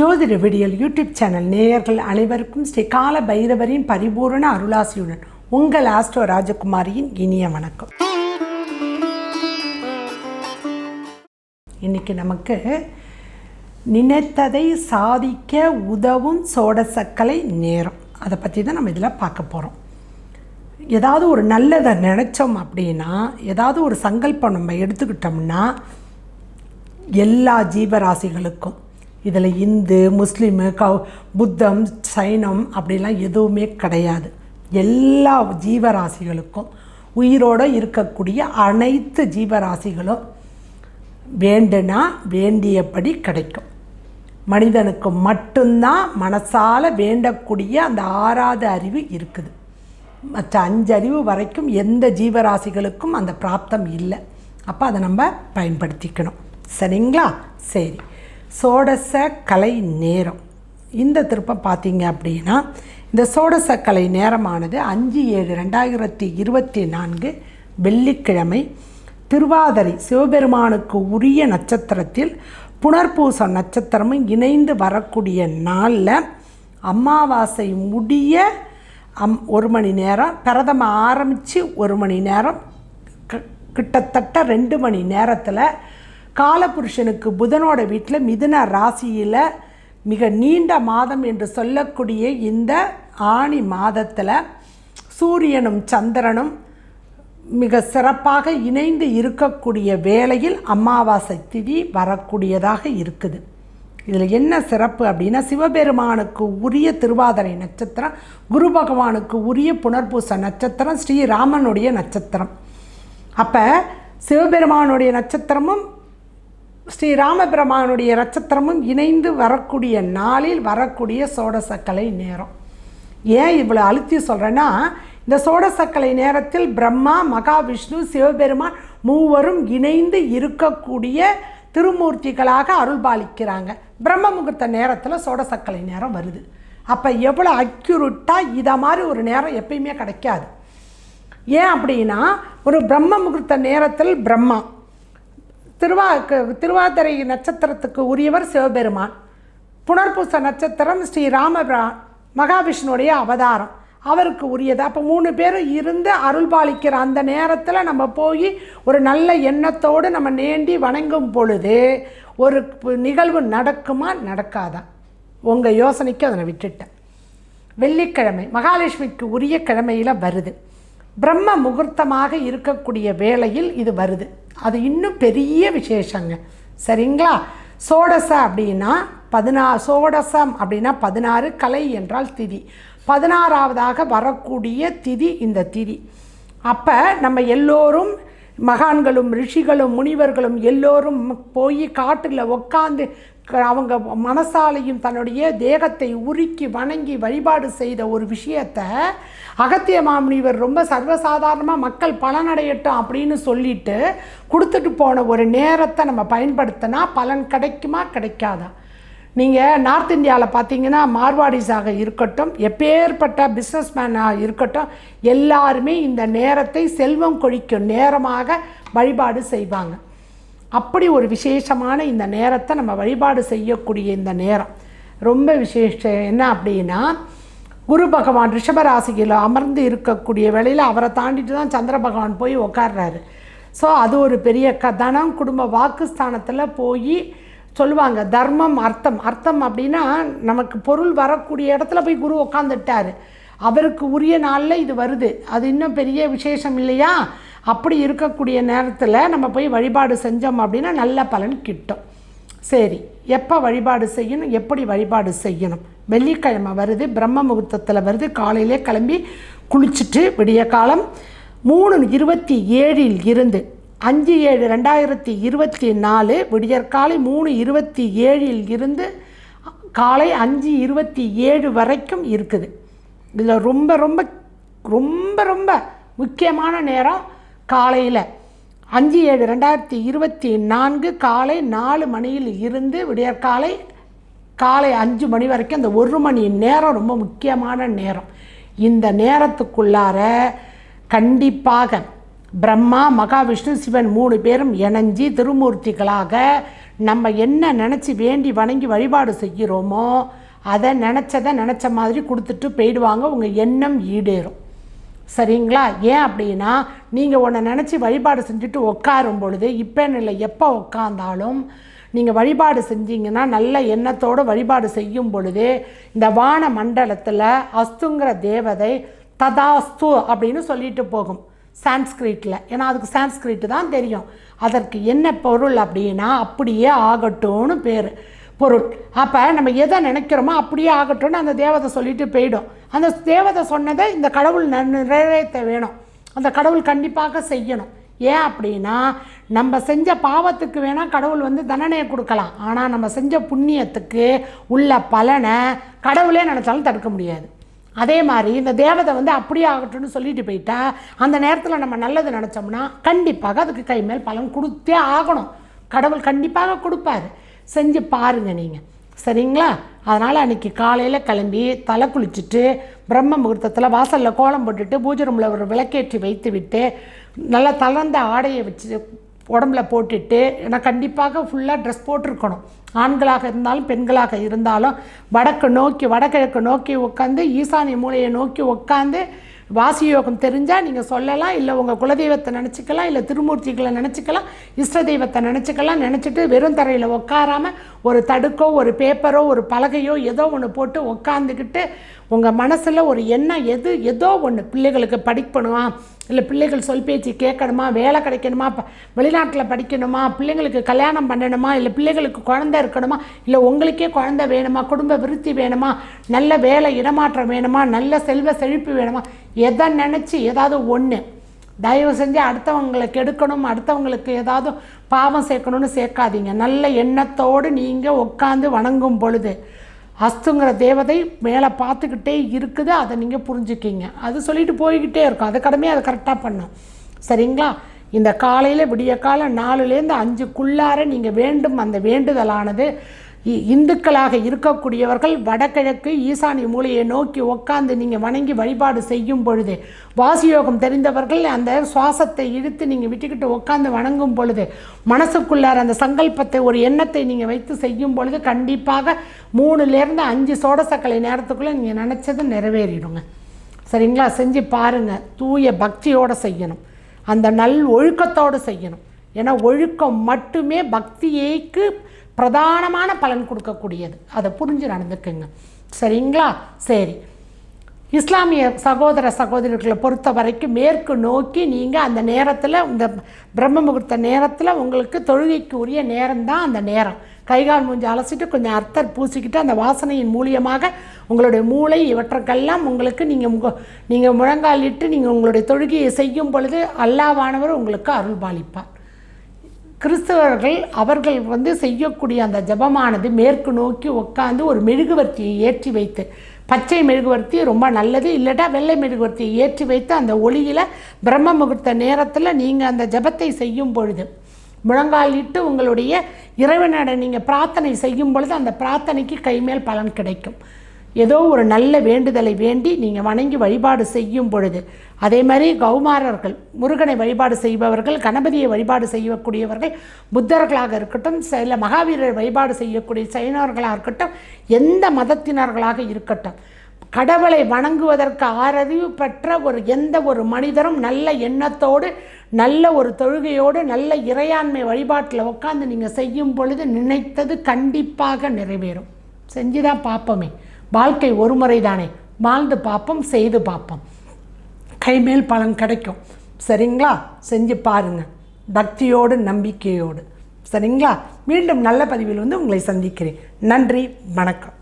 ஜோதிட விடியல் YouTube channel நேயர்கள் அனைவருக்கும் ஸ்ரீ கால பைரவரின் பரிபூரண அருளாசியுடன் உங்கள் ஆஸ்ட்ரோ ராஜகுமாரியின் இனிய வணக்கம். இன்னைக்கு நமக்கு நினைத்ததை சாதிக்க உதவும் சோடசக்கலை நேரம். அதை பற்றி தான் நம்ம இதில் பார்க்க போகிறோம் ஏதாவது ஒரு நல்லதை நினச்சோம் அப்படின்னா ஏதாவது ஒரு சங்கல்பம் நம்ம எடுத்துக்கிட்டோம்னா எல்லா ஜீவராசிகளுக்கும் இதில் இந்து முஸ்லீமு கௌ புத்தம் சைனம் அப்படிலாம் எதுவுமே கிடையாது. எல்லா ஜீவராசிகளுக்கும் உயிரோடு இருக்கக்கூடிய அனைத்து ஜீவராசிகளும் வேண்டுனா வேண்டியபடி கிடைக்கும். மனிதனுக்கு மட்டும்தான் மனசால் வேண்டக்கூடிய அந்த ஆறாவது அறிவு இருக்குது. மற்ற அஞ்சு அறிவு வரைக்கும் எந்த ஜீவராசிகளுக்கும் அந்த பிராப்தம் இல்லை. அப்போ அதை நம்ம பயன்படுத்திக்கணும். சரிங்களா? சரி. சோடச கலை நேரம். இந்த திருப்பம் பார்த்தீங்க அப்படின்னா இந்த சோடச கலை நேரமானது அஞ்சு ஏழு ரெண்டாயிரத்தி இருபத்தி நான்கு வெள்ளிக்கிழமை திருவாதிரை சிவபெருமானுக்கு உரிய நட்சத்திரத்தில் புனர்பூச நட்சத்திரமும் இணைந்து வரக்கூடிய நாளில் அமாவாசை முடிய அம் ஒரு மணி நேரம் பிரதம ஆரம்பித்து ஒரு மணி நேரம் க- கிட்டத்தட்ட ரெண்டு மணி நேரத்தில் காலபுருஷனுக்கு புதனோட வீட்டில் மிதுன ராசியில் மிக நீண்ட மாதம் என்று சொல்லக்கூடிய இந்த ஆணி மாதத்தில் சூரியனும் சந்திரனும் மிக சிறப்பாக இணைந்து இருக்கக்கூடிய வேளையில் அமாவாசை திதி வரக்கூடியதாக இருக்குது. இதில் என்ன சிறப்பு அப்படின்னா சிவபெருமானுக்கு உரிய திருவாதிரை நட்சத்திரம் குரு பகவானுக்கு உரிய புனர்பூச நட்சத்திரம் ஸ்ரீராமனுடைய நட்சத்திரம். அப்போ சிவபெருமானுடைய நட்சத்திரமும் ஸ்ரீராமபிரமானுடைய நட்சத்திரமும் இணைந்து வரக்கூடிய நாளில் வரக்கூடிய சோடசக்கலை நேரம். ஏன் இவ்வளோ அழுத்தி சொல்கிறேன்னா இந்த சோடசக்கலை நேரத்தில் பிரம்மா மகாவிஷ்ணு சிவபெருமான் மூவரும் இணைந்து இருக்கக்கூடிய திருமூர்த்திகளாக அருள்பாலிக்கிறாங்க. பிரம்ம முகூர்த்த நேரத்தில் சோடசக்கலை நேரம் வருது. அப்போ எவ்வளோ அக்யூரட்டாக இதை மாதிரி ஒரு நேரம் எப்பயுமே கிடைக்காது. ஏன் அப்படின்னா ஒரு பிரம்ம முகூர்த்த நேரத்தில் பிரம்மா திருவா திருவாதிரை நட்சத்திரத்துக்கு உரியவர் சிவபெருமான். புனர்பூச நட்சத்திரம் ஸ்ரீ ராமபிரா மகாவிஷ்ணுடைய அவதாரம். அவருக்கு உரியது. அப்போ மூணு பேரும் இருந்து அருள்பாலிக்கிற அந்த நேரத்தில் நம்ம போய் ஒரு நல்ல எண்ணத்தோடு நம்ம நேண்டி வணங்கும் பொழுது ஒரு நிகழ்வு நடக்குமா நடக்காதா? உங்கள் யோசனைக்கு அதனை விட்டுட்டேன். வெள்ளிக்கிழமை மகாலட்சுமிக்கு உரிய கிழமையில் வருது. பிரம்ம முகூர்த்தமாக இருக்கக்கூடிய வேளையில் இது வருது. அது இன்னும் பெரிய விசேஷங்க. சரிங்களா? சோடச அப்படின்னா பதினா சோடசம் அப்படின்னா பதினாறு கலை என்றால் திதி. பதினாறாவதாக வரக்கூடிய திதி இந்த திதி. அப்போ நம்ம எல்லோரும் மகான்களும் ரிஷிகளும் முனிவர்களும் எல்லோரும் போய் காட்டில் உட்காந்து அவங்க மனசாலையும் தன்னுடைய தேகத்தை உருக்கி வணங்கி வழிபாடு செய்த ஒரு விஷயத்தை அகத்திய மாமுனிவர் ரொம்ப சர்வசாதாரணமாக மக்கள் பலனடையட்டும் அப்படின்னு சொல்லிட்டு கொடுத்துட்டு போன ஒரு நேரத்தை நம்ம பயன்படுத்தினா பலன் கிடைக்குமா கிடைக்காதா? நீங்கள் நார்த் இந்தியாவில் பார்த்தீங்கன்னா மார்வாடிஸாக இருக்கட்டும் எப்பேற்பட்ட பிஸ்னஸ் மேனாக இருக்கட்டும் எல்லாருமே இந்த நேரத்தை செல்வம் கொழிக்கும் நேரமாக வழிபாடு செய்வாங்க. அப்படி ஒரு விசேஷமான இந்த நேரத்தை நம்ம வழிபாடு செய்யக்கூடிய இந்த நேரம். ரொம்ப விசேஷம். என்ன அப்படின்னா குரு பகவான் ரிஷபராசியில் அமர்ந்து இருக்கக்கூடிய வேளையில் அவரை தாண்டிட்டு தான் சந்திர பகவான் போய் உக்காடுறாரு ஸோ அது ஒரு பெரிய க தனம் குடும்ப வாக்குஸ்தானத்தில் போய் சொல்லுவாங்க தர்மம் அர்த்தம். அர்த்தம் அப்படின்னா நமக்கு பொருள் வரக்கூடிய இடத்துல போய் குரு உட்காந்துட்டாரு அவருக்கு உரிய நாளில் இது வருது. அது இன்னும் பெரிய விசேஷம் இல்லையா? அப்படி இருக்கக்கூடிய நேரத்தில் நம்ம போய் வழிபாடு செஞ்சோம் அப்படின்னா நல்ல பலன் கிட்டும். சரி எப்போ வழிபாடு செய்யணும்? எப்படி வழிபாடு செய்யணும்? வெள்ளிக்கிழமை வருது பிரம்ம முகூர்த்தத்தில் வருது காலையிலே கிளம்பி குளிச்சுட்டு விடிய காலம் மூணு இருபத்தி ஏழில் இருந்து அஞ்சு ஏழு ரெண்டாயிரத்தி இருபத்தி நாலு விடியற்காலை மூணு இருபத்தி ஏழில் இருந்து காலை அஞ்சு இருபத்தி ஏழு வரைக்கும் இருக்குது. இதில் ரொம்ப ரொம்ப ரொம்ப ரொம்ப முக்கியமான நேரம் காலையில் அஞ்சு ஏழு ரெண்டாயிரத்தி இருபத்தி நான்கு காலை நாலு மணியில் இருந்து விடியற்காலை காலை அஞ்சு மணி வரைக்கும் அந்த ஒரு மணி நேரம் ரொம்ப முக்கியமான நேரம். இந்த நேரத்துக்குள்ளார கண்டிப்பாக பிரம்மா மகாவிஷ்ணு சிவன் மூணு பேரும் இணைஞ்சி திருமூர்த்திகளாக நம்ம என்ன நினச்சி வேண்டி வணங்கி வழிபாடு செய்கிறோமோ அதை நினச்சதை நினச்ச மாதிரி கொடுத்துட்டு போயிடுவாங்க. உங்கள் எண்ணம் ஈடேறும். சரிங்களா? ஏன் அப்படின்னா நீங்கள் உன்னை நினச்சி வழிபாடு செஞ்சுட்டு உட்காரும் பொழுது இப்போ இல்லை எப்போ உட்காந்தாலும் நீங்கள் வழிபாடு செஞ்சீங்கன்னா நல்ல எண்ணத்தோடு வழிபாடு செய்யும் பொழுது இந்த வான மண்டலத்தில் அஸ்துங்கிற தேவதை ததாஸ்து அப்படின்னு சொல்லிட்டு போகும் சான்ஸ்கிரிட்டில் ஏன்னா அதுக்கு சான்ஸ்கிரிட் தான் தெரியும். அதற்கு என்ன பொருள் அப்படின்னா அப்படியே ஆகட்டும்னு பேர். பொருள் அப்போ நம்ம எதை நினைக்கிறோமோ அப்படியே ஆகட்டும்னு அந்த தேவதை சொல்லிட்டு போயிடும். அந்த தேவதை சொன்னதை இந்த கடவுள் ந- நிறைவேற்ற வேணும். அந்த கடவுள் கண்டிப்பாக செய்யணும். ஏன் அப்படின்னா நம்ம செஞ்ச பாவத்துக்கு வேணால் கடவுள் வந்து தண்டனையை கொடுக்கலாம். ஆனால் நம்ம செஞ்ச புண்ணியத்துக்கு உள்ள பலனை கடவுளே நினச்சாலும் தடுக்க முடியாது. அதே மாதிரி இந்த தேவதை வந்து அப்படியே ஆகட்டும்னு சொல்லிட்டு போயிட்டா அந்த நேரத்தில் நம்ம நல்லது நினச்சோம்னா கண்டிப்பாக அதுக்கு கை மேல் பலன் கொடுத்தே ஆகணும். கடவுள் கண்டிப்பாக கொடுப்பாரு. செஞ்சு பாருங்கள் நீங்கள் சரிங்களா? அதனால் அன்றைக்கி காலையில் கிளம்பி தலை குளிச்சுட்டு பிரம்ம முகூர்த்தத்தில் வாசலில் கோலம் போட்டுட்டு பூஜை ரூமில் ஒரு விளக்கேற்றி வைத்து விட்டு நல்லா தளர்ந்த ஆடையை வச்சு உடம்புல போட்டுட்டு ஏன்னா கண்டிப்பாக ஃபுல்லாக ட்ரெஸ் போட்டிருக்கணும். ஆண்களாக இருந்தாலும் பெண்களாக இருந்தாலும் வடக்கு நோக்கி வடகிழக்கு நோக்கி உட்காந்து ஈசானிய மூலையை நோக்கி உட்காந்து வாசி யோகம் தெரிஞ்சால் நீங்கள் சொல்லலாம் இல்லை உங்கள் குலதெய்வத்தை நினச்சிக்கலாம் இல்லை திருமூர்த்திகளை நினச்சிக்கலாம் இஷ்ட தெய்வத்தை நினச்சிக்கலாம் நினச்சிட்டு வெறும் தரையில் உட்காராமல் ஒரு தடுக்கோ ஒரு பேப்பரோ ஒரு பலகையோ ஏதோ ஒன்று போட்டு உட்காந்துக்கிட்டு உங்கள் மனசில் ஒரு எண்ணம் எது ஏதோ ஒன்று பிள்ளைகளுக்கு படிக்கணுமா? இல்லை பிள்ளைகள் சொல் பேச்சு கேட்கணுமா? வேலை கிடைக்கணுமா? வெளிநாட்டில் படிக்கணுமா? பிள்ளைங்களுக்கு கல்யாணம் பண்ணணுமா? இல்லை பிள்ளைகளுக்கு குழந்தை இருக்கணுமா? இல்லை உங்களுக்கே குழந்த வேணுமா? குடும்ப விருத்தி வேணுமா? நல்ல வேலை இடமாற்றம் வேணுமா? நல்ல செல்வ செழிப்பு வேணுமா? எதை நினச்சி ஏதாவது ஒன்று தயவு செஞ்சு அடுத்தவங்களை கெடுக்கணும் அடுத்தவங்களுக்கு ஏதாவது பாவம் சேர்க்கணும்னு சேர்க்காதீங்க. நல்ல எண்ணத்தோடு நீங்கள் உட்காந்து வணங்கும் பொழுது அஸ்துங்கிற தேவதை மேலே பார்த்துக்கிட்டே இருக்குது அதை நீங்கள் புரிஞ்சுக்கிங்க. அது சொல்லிட்டு போய்கிட்டே இருக்கும். அது கடமையை அதை கரெக்டாக பண்ணும். சரிங்களா? இந்த காலையில் விடிய காலம் நாலுலேருந்து அஞ்சுக்குள்ளார நீங்கள் வேண்டும். அந்த வேண்டுதலானது இந்துக்களாக இருக்கக்கூடியவர்கள் வடகிழக்கு ஈசானி மூலையை நோக்கி உட்காந்து நீங்கள் வணங்கி வழிபாடு செய்யும் பொழுது வாசியோகம் தெரிந்தவர்கள் அந்த சுவாசத்தை இழுத்து நீங்கள் விட்டுக்கிட்டு உட்காந்து வணங்கும் பொழுது மனசுக்குள்ளார அந்த சங்கல்பத்தை ஒரு எண்ணத்தை நீங்கள் வைத்து செய்யும் பொழுது கண்டிப்பாக மூணுலேருந்து அஞ்சு சோடசக்கலை நேரத்துக்குள்ளே நீங்கள் நினச்சது நிறைவேறிடுங்க. சரிங்களா? செஞ்சு பாருங்கள் தூய பக்தியோடு செய்யணும். அந்த நல் ஒழுக்கத்தோடு செய்யணும். ஏன்னா ஒழுக்கம் மட்டுமே பக்தியைக்கு பிரதானமான பலன் கொடுக்கக்கூடியது. அதை புரிஞ்சு நடந்துக்குங்க. சரிங்களா? சரி. இஸ்லாமிய சகோதர சகோதரிகளை பொறுத்த வரைக்கும் மேற்கு நோக்கி நீங்கள் அந்த நேரத்தில் இந்த பிரம்ம முகூர்த்த நேரத்தில் உங்களுக்கு தொழுகைக்கு உரிய நேரம் தான் அந்த நேரம். கைகால் மூஞ்சி அலசிட்டு கொஞ்சம் அர்த்தர் பூசிக்கிட்டு அந்த வாசனையின் மூலியமாக உங்களுடைய மூளை இவற்றுக்கெல்லாம் உங்களுக்கு நீங்கள் முக நீங்கள் முழங்காலிட்டு நீங்கள் உங்களுடைய தொழுகையை செய்யும் பொழுது அல்லாவானவர் உங்களுக்கு அருள் பாலிப்பார் கிறிஸ்தவர்கள் அவர்கள் வந்து செய்யக்கூடிய அந்த ஜெபமானது மேற்கு நோக்கி உட்காந்து ஒரு மெழுகுவர்த்தியை ஏற்றி வைத்து பச்சை மெழுகுவர்த்தி ரொம்ப நல்லது இல்லட்டா வெள்ளை மெழுகுவர்த்தியை ஏற்றி வைத்து அந்த ஒளியில் பிரம்ம முகூர்த்த நேரத்தில் நீங்கள் அந்த ஜெபத்தை செய்யும் பொழுது முழங்காலிட்டு உங்களுடைய இறைவனிடம் நீங்கள் பிரார்த்தனை செய்யும் பொழுது அந்த பிரார்த்தனைக்கு கைமேல் பலன் கிடைக்கும். ஏதோ ஒரு நல்ல வேண்டுதலை வேண்டி நீங்கள் வணங்கி வழிபாடு செய்யும் பொழுது அதே மாதிரி கௌமாரர்கள் முருகனை வழிபாடு செய்பவர்கள் கணபதியை வழிபாடு செய்யக்கூடியவர்கள் புத்தர்களாக இருக்கட்டும் சில மகாவீரர் வழிபாடு செய்யக்கூடிய சைனவர்களாக இருக்கட்டும் எந்த மதத்தினர்களாக இருக்கட்டும் கடவுளை வணங்குவதற்கு ஆரறிவு பெற்ற ஒரு எந்த ஒரு மனிதரும் நல்ல எண்ணத்தோடு நல்ல ஒரு தொழுகையோடு நல்ல இறையாண்மை வழிபாட்டில் உட்காந்து நீங்கள் செய்யும் பொழுது நினைத்தது கண்டிப்பாக நிறைவேறும். செஞ்சு தான் பார்ப்போமே. வாழ்க்கை ஒரு முறை தானே வாழ்ந்து பார்ப்போம் செய்து பார்ப்போம். கைமேல் பலன் கிடைக்கும். சரிங்களா? செஞ்சு பாருங்க. பக்தியோடு நம்பிக்கையோடு. சரிங்களா? மீண்டும் நல்ல பதிவில் வந்து உங்களை சந்திக்கிறேன். நன்றி வணக்கம்.